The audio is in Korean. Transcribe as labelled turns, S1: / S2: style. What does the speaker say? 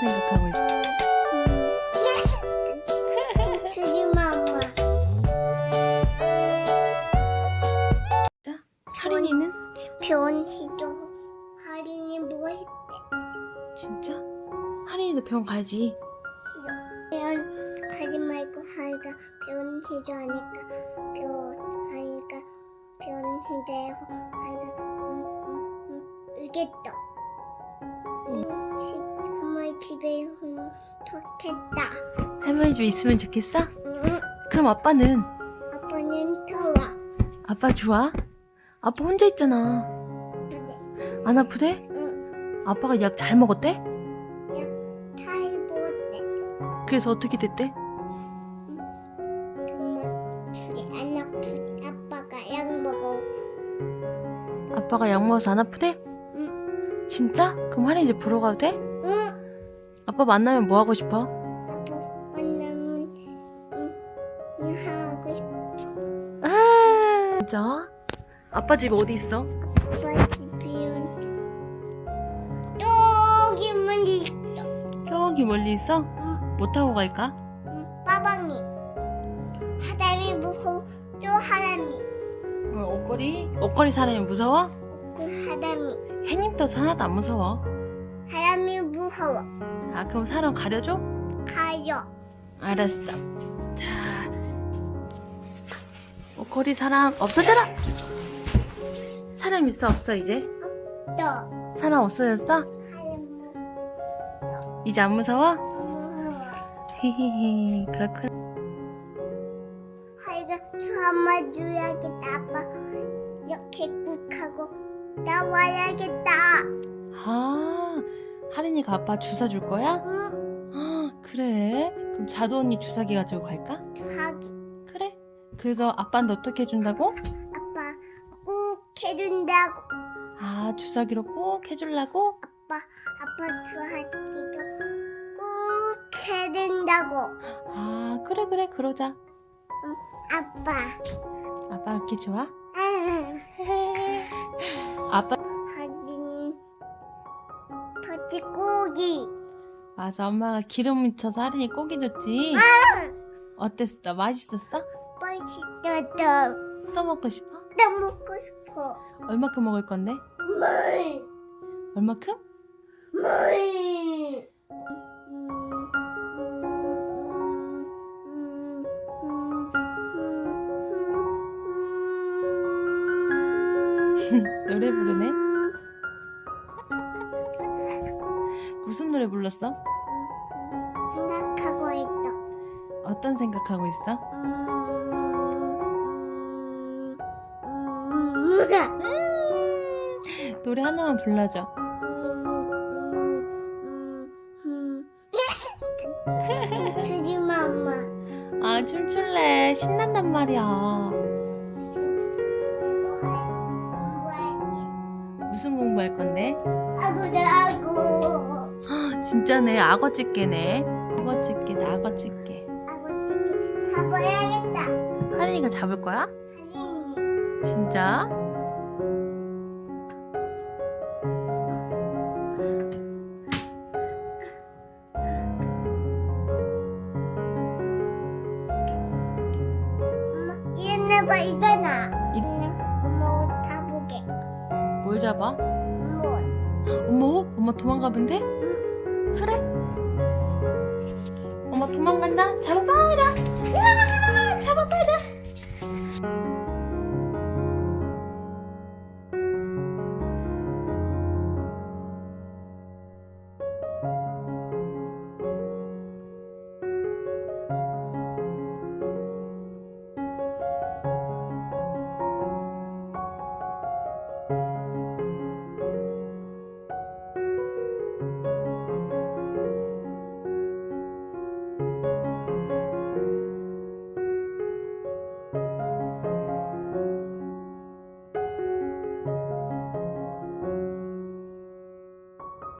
S1: 생각하고 있어.
S2: 주지 마마.
S1: 자,
S2: 하린이는? 병원 시도. 하린이 뭐고 싶대?
S1: 진짜? 하린이도 병원 가지.
S2: 병원 가지 말고 하니까 병원 시도 하니까 병원 하니까 병원시죠 하니까 음, 음, 음. 울겠다. 응. 할머니 집에 오면 좋겠다.
S1: 할머니 집에 있으면 좋겠어?
S2: 응,
S1: 그럼 아빠는?
S2: 아빠는 더워.
S1: 아빠 좋아? 아빠 혼자 있잖아. 안 아프대?
S2: 응,
S1: 아빠가 약 잘 먹었대?
S2: 잘 먹었대.
S1: 그래서 어떻게 됐대?
S2: 안 아프. 아빠가 약 먹어.
S1: 아빠가 약 먹어서 안 아프대?
S2: 응,
S1: 진짜? 그럼 하린이 이제 보러 가도 돼?
S2: 응.
S1: 아빠 만나면 뭐 하고 싶어?
S2: 아빠 만나면 응, 응 하고 싶어.
S1: 아, 진짜? 아빠 집 어디 있어?
S2: 아빠 집이면 저기 멀리 있어.
S1: 저기 멀리 있어?
S2: 응,
S1: 뭐 타고 갈까?
S2: 응, 빠방이. 하담이 무서워. 또 하담이.
S1: 어, 옷걸이? 옷걸이 사람이 무서워?
S2: 그 하담이.
S1: 해님도 하나도 안 무서워.
S2: 하담이 무서워.
S1: 아, 그럼 사람 가려줘?
S2: 가요.
S1: 알았어. 자, 옷걸이 사람 없어져라! 사람 있어, 없어, 이제?
S2: 또
S1: 사람 없어졌어? 이제 안 무서워? 히히히, 그렇군.
S2: 하이가 수한마 줘야겠다. 아빠 이렇게 꾹 하고 나와야겠다.
S1: 아, 하린이가 아빠 주사 줄 거야?
S2: 응,
S1: 아, 그래? 그럼 자두 언니 주사기 가지고 갈까?
S2: 하기.
S1: 그래. 그래서 아빠는 어떻게 해준다고?
S2: 아빠 꾹 해준다고.
S1: 아, 주사기로 꾹 해주려고?
S2: 아빠 아빠 좋아하기도 꾹 해준다고.
S1: 아, 그래, 그래, 그러자.
S2: 아빠.
S1: 아빠 이렇게 좋아?
S2: 응.
S1: 아빠,
S2: 고기.
S1: 맞아. 엄마가 기름 묻혀서 하린이 고기 줬지? 어땠어? 맛있었어?
S2: 맛있어서
S1: 또 먹고 싶어?
S2: 나 먹고 싶어.
S1: 얼마큼 먹을 건데?
S2: 물.
S1: 얼마큼?
S2: 물.
S1: 노래 부르네? 무슨 노래 불렀어?
S2: 생각하고 있어.
S1: 어떤 생각하고 있어? 노래 하나만 불러줘.
S2: 주지 마, 엄마.
S1: 아, 춤출래. 신난단 말이야. 무슨 공부할 건데?
S2: 아구
S1: 헉, 진짜네. 악어 집게네. 악어 집게다, 악어 집게.
S2: 치킨 가봐야겠다.
S1: 하린이가 잡을 거야?
S2: 할인이
S1: 진짜?
S2: 엄마. 이- 옷.
S1: 뭘 잡아?
S2: 엄마 옷.
S1: 엄마 옷? 엄마 도망가면 돼?
S2: 응.
S1: 그래. 엄마 도망간다. 잡아봐라. 잡아봐라.